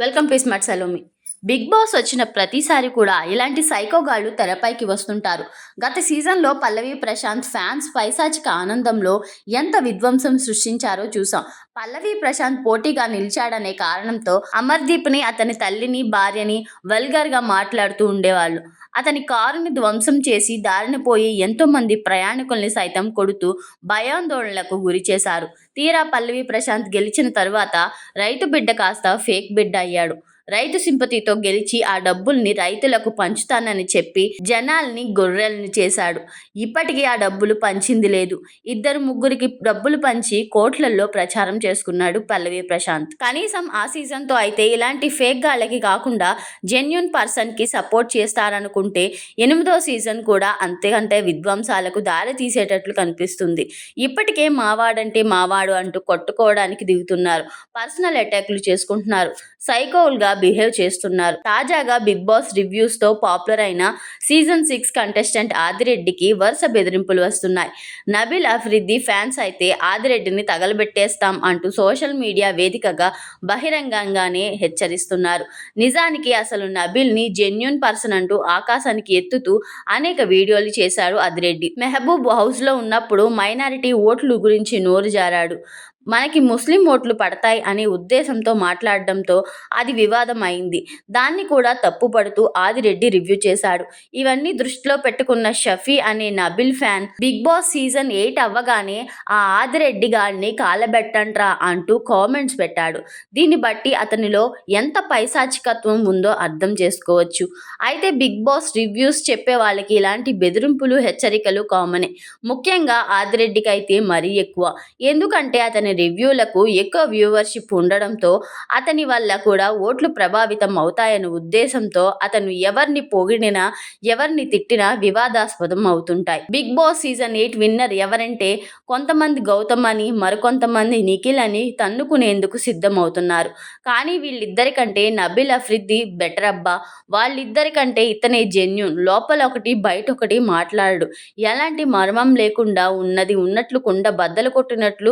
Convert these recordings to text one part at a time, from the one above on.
Welcome to smart Salomi. Bigg Boss వచ్చిన ప్రతిసారి కూడా ఇలాంటి సైకోగాళ్ళు తెరపైకి వస్తుంటారు. గత సీజన్లో పల్లవి ప్రశాంత్ ఫ్యాన్స్ పైశాచిక ఆనందంలో ఎంత విధ్వంసం సృష్టించారో చూసాం. పల్లవి ప్రశాంత్ పోటీగా నిలిచాడనే కారణంతో అమర్దీప్ని అతని తల్లిని భార్యని వల్గర్గా మాట్లాడుతూ ఉండేవాళ్ళు. అతని కారుని ధ్వంసం చేసి దారిన పోయి ఎంతోమంది ప్రయాణికుల్ని సైతం కొడుతూ భయాందోళనలకు గురి చేశారు. తీరా పల్లవి ప్రశాంత్ గెలిచిన తరువాత రైతు బిడ్డ కాస్త ఫేక్ బిడ్డ అయ్యాడు. రైతు సింపతితో గెలిచి ఆ డబ్బుల్ని రైతులకు పంచుతానని చెప్పి జనాల్ని గొర్రెల్ని చేశాడు. ఇప్పటికీ ఆ డబ్బులు పంచింది లేదు. ఇద్దరు ముగ్గురికి డబ్బులు పంచి కోట్లల్లో ప్రచారం చేసుకున్నాడు పల్లవి ప్రశాంత్. కనీసం ఆ సీజన్తో అయితే ఇలాంటి ఫేక్ గాళ్ళకి కాకుండా జెన్యున్ పర్సన్కి సపోర్ట్ చేస్తారనుకుంటే ఎనిమిదో సీజన్ కూడా అంతేకంటే విధ్వంసాలకు దారి తీసేటట్లు కనిపిస్తుంది. ఇప్పటికే మావాడంటే మావాడు అంటూ కొట్టుకోవడానికి దిగుతున్నారు. పర్సనల్ అటాక్లు చేసుకుంటున్నారు. సైకోల్గా బిహేవ్ చేస్తున్నారు. తాజాగా బిగ్ బాస్ రివ్యూస్తో పాపులర్ అయిన సీజన్ సిక్స్ కంటెస్టెంట్ ఆదిరెడ్డికి వరుస బెదిరింపులు వస్తున్నాయి. నబిల్ అఫ్రిద్ది ఫ్యాన్స్ అయితే ఆదిరెడ్డిని తగలబెట్టేస్తాం అంటూ సోషల్ మీడియా వేదికగా బహిరంగంగానే హెచ్చరిస్తున్నారు. నిజానికి అసలు నబిల్ని జెన్యున్ పర్సన్ అంటూ ఆకాశానికి ఎత్తుతూ అనేక వీడియోలు చేశాడు ఆదిరెడ్డి. మెహబూబ్ హౌస్లో ఉన్నప్పుడు మైనారిటీ ఓట్లు గురించి నోరు జారాడు. మనకి ముస్లిం ఓట్లు పడతాయి అనే ఉద్దేశంతో మాట్లాడడంతో అది వివాదం అయింది దాన్ని కూడా తప్పుపడుతూ ఆదిరెడ్డి రివ్యూ చేశాడు. ఇవన్నీ దృష్టిలో పెట్టుకున్న షఫీ అనే Nabil fan Bigg Boss season eight అవ్వగానే ఆ ఆదిరెడ్డి గారిని కాలబెట్టంట్రా అంటూ కామెంట్స్ పెట్టాడు. దీన్ని బట్టి అతనిలో ఎంత పైశాచికత్వం ఉందో అర్థం చేసుకోవచ్చు. అయితే బిగ్ బాస్ రివ్యూస్ చెప్పే వాళ్ళకి ఇలాంటి బెదిరింపులు హెచ్చరికలు కామనే. ముఖ్యంగా ఆదిరెడ్డికి అయితే మరీ ఎక్కువ. ఎందుకంటే అతని రివ్యూలకు ఎక్కువ వ్యూవర్షిప్ ఉండడంతో అతని వల్ల కూడా ఓట్లు ప్రభావితం అవుతాయనే ఉద్దేశంతో అతను ఎవరిని పొగిడినా ఎవరిని తిట్టినా వివాదాస్పదం అవుతుంటాయి. Bigg Boss season eight winner ఎవరంటే కొంతమంది గౌతమ్ అని మరికొంతమంది నిఖిల్ అని తన్నుకునేందుకు సిద్ధమవుతున్నారు. కానీ వీళ్ళిద్దరికంటే నబిల్ అఫ్రిద్ది బెటర్ అబ్బా. వాళ్ళిద్దరికంటే ఇతనే జెన్యున్. లోపల ఒకటి బయట ఒకటి మాట్లాడు. ఎలాంటి మర్మం లేకుండా ఉన్నది ఉన్నట్లు కుండ బద్దలు కొట్టినట్లు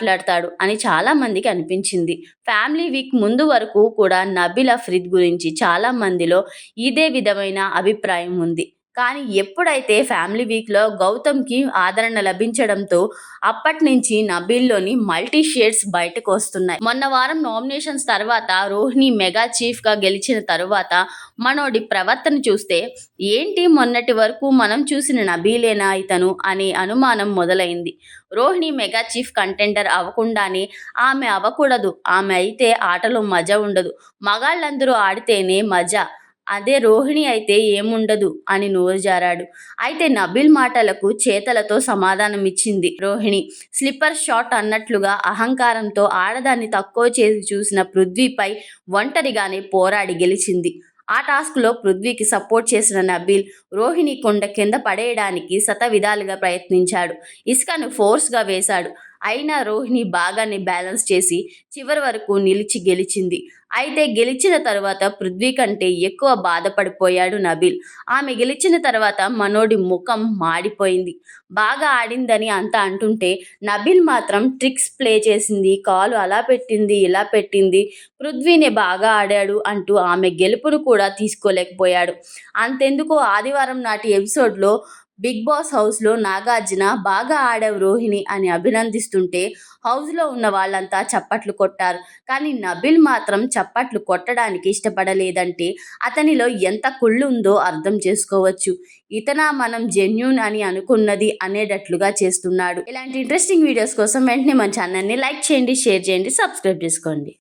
మాట్లాడతాడు అని చాలా మందికి అనిపించింది. ఫ్యామిలీ వీక్ ముందు వరకు కూడా నబిల్ అఫ్రిద్ గురించి చాలా మందిలో ఇదే విధమైన అభిప్రాయం ఉంది. కానీ ఎప్పుడైతే ఫ్యామిలీ వీక్లో గౌతమ్కి ఆదరణ లభించడంతో అప్పటి నుంచి నబీల్లోని మల్టీ షేడ్స్ బయటకు వస్తున్నాయి. మొన్న వారం నామినేషన్స్ తర్వాత రోహిణి మెగా చీఫ్గా గెలిచిన తరువాత మనోడి ప్రవర్తన చూస్తే ఏంటి మొన్నటి వరకు మనం చూసిన నబీలేనా ఇతను? అనే అనుమానం మొదలైంది. రోహిణి మెగా చీఫ్ కంటెండర్ అవ్వకుండానే ఆమె అవ్వకూడదు. ఆమె అయితే ఆటలో మజా ఉండదు. మగాళ్ళందరూ ఆడితేనే మజా. అదే రోహిణి అయితే ఏముండదు అని నోరు జారాడు. అయితే నబిల్ మాటలకు చేతలతో సమాధానం ఇచ్చింది రోహిణి. స్లిప్పర్ షాట్ అన్నట్లుగా అహంకారంతో ఆడదాన్ని తక్కువ చేసి చూసిన పృథ్వీపై ఒంటరిగానే పోరాడి గెలిచింది. ఆ టాస్క్లో పృథ్వీకి సపోర్ట్ చేసిన నబీల్ రోహిణి కొండ కింద పడేయడానికి శత విధాలుగా ప్రయత్నించాడు. ఇసుకను ఫోర్స్గా వేశాడు. అయినా రోహిణి బాగానే బ్యాలెన్స్ చేసి చివరి వరకు నిలిచి గెలిచింది. అయితే గెలిచిన తర్వాత పృథ్వీ కంటే ఎక్కువ బాధపడిపోయాడు నబీల్. ఆమె గెలిచిన తర్వాత మనోడి ముఖం మాడిపోయింది. బాగా ఆడిందని అంతా అంటుంటే నబీల్ మాత్రం ట్రిక్స్ ప్లే చేసింది. కాలు అలా పెట్టింది ఇలా పెట్టింది. పృథ్వీనే బాగా ఆడాడు అంటూ ఆమె గెలుపును కూడా తీసుకోలేకపోయాడు. అంతెందుకు ఆదివారం నాటి ఎపిసోడ్లో బిగ్ బాస్ హౌస్లో నాగార్జున బాగా ఆడావు రోహిణి అని అభినందిస్తుంటే హౌస్లో ఉన్న వాళ్ళంతా చప్పట్లు కొట్టారు. కానీ నబిల్ మాత్రం చప్పట్లు కొట్టడానికి ఇష్టపడలేదంటే అతనిలో ఎంత కుళ్ళు ఉందో అర్థం చేసుకోవచ్చు. ఇతన మనం జెన్యున్ అని అనుకున్నది అనేటట్లుగా చేస్తున్నాడు. ఇలాంటి ఇంట్రెస్టింగ్ వీడియోస్ కోసం వెంటనే మన ఛానల్ని లైక్ చేయండి షేర్ చేయండి సబ్స్క్రైబ్ చేసుకోండి.